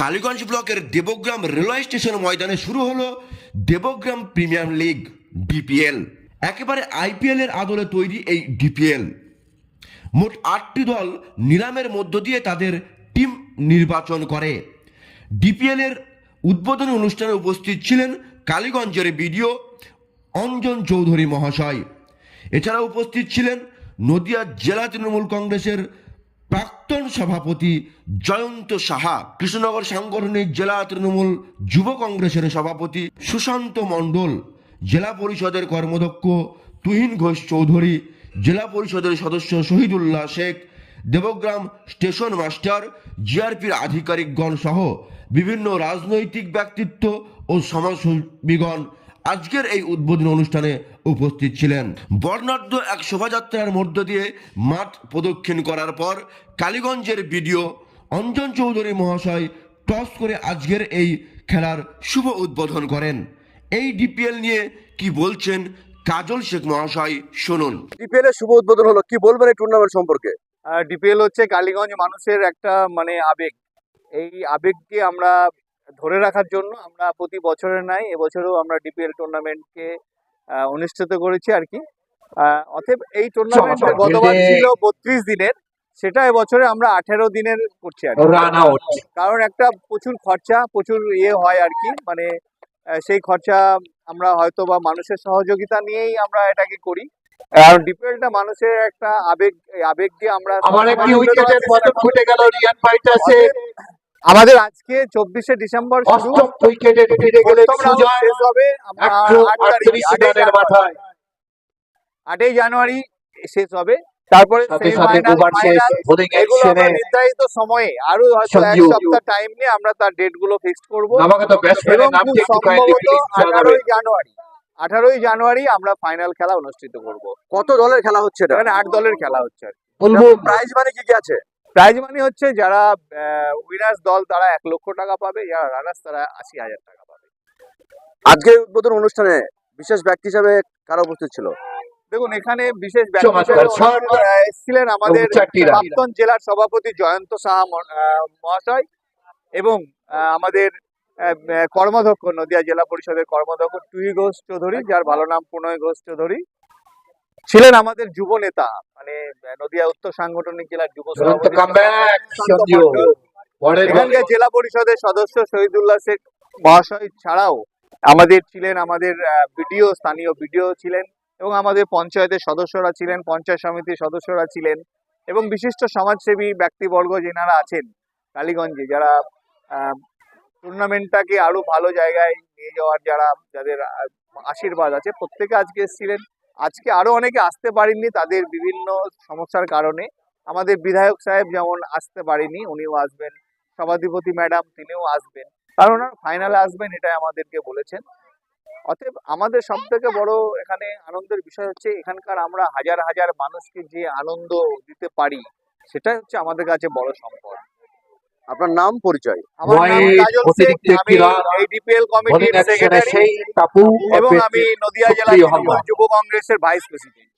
কালীগঞ্জ ব্লকের Debagram railway station ময়দানে শুরু হলো দেবগ্রাম প্রিমিয়ার লিগ ডিপিএল। একেবারে আইপিএল এর আদলে তৈরি এই ডিপিএল। মোট আটটি দল নিলামের মধ্য দিয়ে তাদের টিম নির্বাচন করে। ডিপিএল এর উদ্বোধনী অনুষ্ঠানে উপস্থিত ছিলেন কালীগঞ্জের বিডিও অঞ্জন চৌধুরী মহাশয়। এছাড়া উপস্থিত ছিলেন নদিয়া জেলা তৃণমূল কংগ্রেসের প্রাক্তন সভাপতি জয়ন্ত সাহা, কৃষ্ণনগর সাংগঠনিক জেলা তৃণমূল যুব কংগ্রেসের সভাপতি সুশান্ত মণ্ডল, জেলা পরিষদের কর্মদক্ষ তুহিন ঘোষ চৌধুরী, জেলা পরিষদের সদস্য শহীদুল্লাহ শেখ, দেবগ্রাম স্টেশন মাস্টার, জিআরপির আধিকারিকগণ সহ বিভিন্ন রাজনৈতিক ব্যক্তিত্ব ও সমাজসেবীগণ আজকের এই উদ্বোধনী অনুষ্ঠানে উপস্থিত ছিলেন বর্ণাঢ্য এক শোভাযাত্রার মধ্য দিয়ে মাঠ প্রদক্ষিণ করার পর কালীগঞ্জের বিডিও অঞ্জন চৌধুরী মহাশয় টস করে আজকের এই খেলার শুভ উদ্বোধন করেন। এই ডিপিএল নিয়ে কি বলছেন কাজল শেখ মহাশয় শুনুন। ডিপিএল এর শুভ উদ্বোধন হলো কি বলবেন এই টুর্নামেন্ট সম্পর্কে? ডিপিএল হচ্ছে কালীগঞ্জ মানুষের একটা মানে আবেগ। এই আবেগকে আমরা ধরে রাখার জন্য আমরা প্রতি বছরের নাই এবছরেও আমরা ডিপিএল টুর্নামেন্টকে অনুষ্ঠিত করেছি আর কি। অতএব এই টুর্নামেন্ট গতবার ছিল বত্রিশ দিনের সেটা এবছরে আমরা আঠেরো দিনের করছি আর। কারণ একটা প্রচুর খরচা প্রচুর ইয়ে হয় আর কি মানে সেই খরচা আমরা হয়তো বা মানুষের সহযোগিতা নিয়েই আমরা এটাকে করি। আর ডিপিএলটা মানুষের একটা আবেগ আবেগ দিয়ে আমরা আমার একটি উইকেটের চেষ্টা পতন গেল রিয়ান ফাইটার্সে আমাদের আজকে চব্বিশে ডিসেম্বর অষ্টম উইকেটে ফিরে সুজয় হবে আটই রানের জানুয়ারি। মাথায়। আটই জানুয়ারি শেষ হবে। তারপরে নির্ধারিত সময়ে আরও হয়তো এক সপ্তাহ টাইম নিয়ে আমরা তার ডেটগুলো ফিক্সড করব। আঠারোই জানুয়ারি আঠারোই জানুয়ারি আমরা ফাইনাল খেলা অনুষ্ঠিত করব। কত দলের খেলা হচ্ছে এটা? এখানে আট দলের খেলা হচ্ছে। আর বলব প্রাইজ মানে কি কি আছে? প্রাইজ মানি হচ্ছে যারা উইনার্স দল তারা এক লক্ষ টাকা পাবে যারা রানার্স তারা আশি হাজার টাকা পাবে। আজকে উদ্বোধন অনুষ্ঠানে বিশেষ ব্যক্তি হিসাবে কারা উপস্থিত ছিল? দেখুন এখানে বিশেষ এসেছিলেন আমাদের প্রাক্তন জেলার সভাপতি জয়ন্ত সাহা মহাশয় এবং আমাদের কর্মাধ্যক্ষ নদিয়া জেলা পরিষদের কর্মাধ্যক্ষ টুই ঘোষ চৌধুরী যার ভালো নাম প্রণয় ঘোষ চৌধুরী। ছিলেন আমাদের যুব নেতা মানে নদিয়া উত্তর সাংগঠনিক জেলার যুব এখানকার জেলা পরিষদের সদস্য শহীদুল্লাহ শেখ মহাশয় ছাড়াও আমাদের ছিলেন আমাদের বিডিও স্থানীয় বিডিও ছিলেন এবং আমাদের পঞ্চায়েতের সদস্যরা ছিলেন পঞ্চায়েত সমিতির সদস্যরা ছিলেন এবং বিশিষ্ট সমাজসেবী ব্যক্তিবর্গ যেনারা আছেন কালীগঞ্জে যারা টুর্নামেন্টটাকে আরও ভালো জায়গায় নিয়ে যাওয়ার যারা যাদের আশীর্বাদ আছে। প্রত্যেকে আজকে এসেছিলেন আজকে আরও অনেকে আসতে পারেননি তাদের বিভিন্ন সমস্যার কারণে। আমাদের বিধায়ক সাহেব যেমন আসতে পারেনি, উনিও আসবেন। সভাধিপতি ম্যাডাম তিনিও আসবেন। কারণ ফাইনালে আসবেন এটাই আমাদেরকে বলেছেন। অতএব আমাদের সব থেকে বড় এখানে আনন্দের বিষয় হচ্ছে, এখানকার আমরা হাজার হাজার মানুষকে যে আনন্দ দিতে পারি, সেটাই হচ্ছে আমাদের কাছে বড় সম্পদ। আপনার নাম পরিচয় আমার নাম কাজল আমি একটি রান। এই ডিপিএল কমিটির সেক্রেটারি এবং আমি নদিয়া জেলা। যুব কংগ্রেসের ভাইস প্রেসিডেন্ট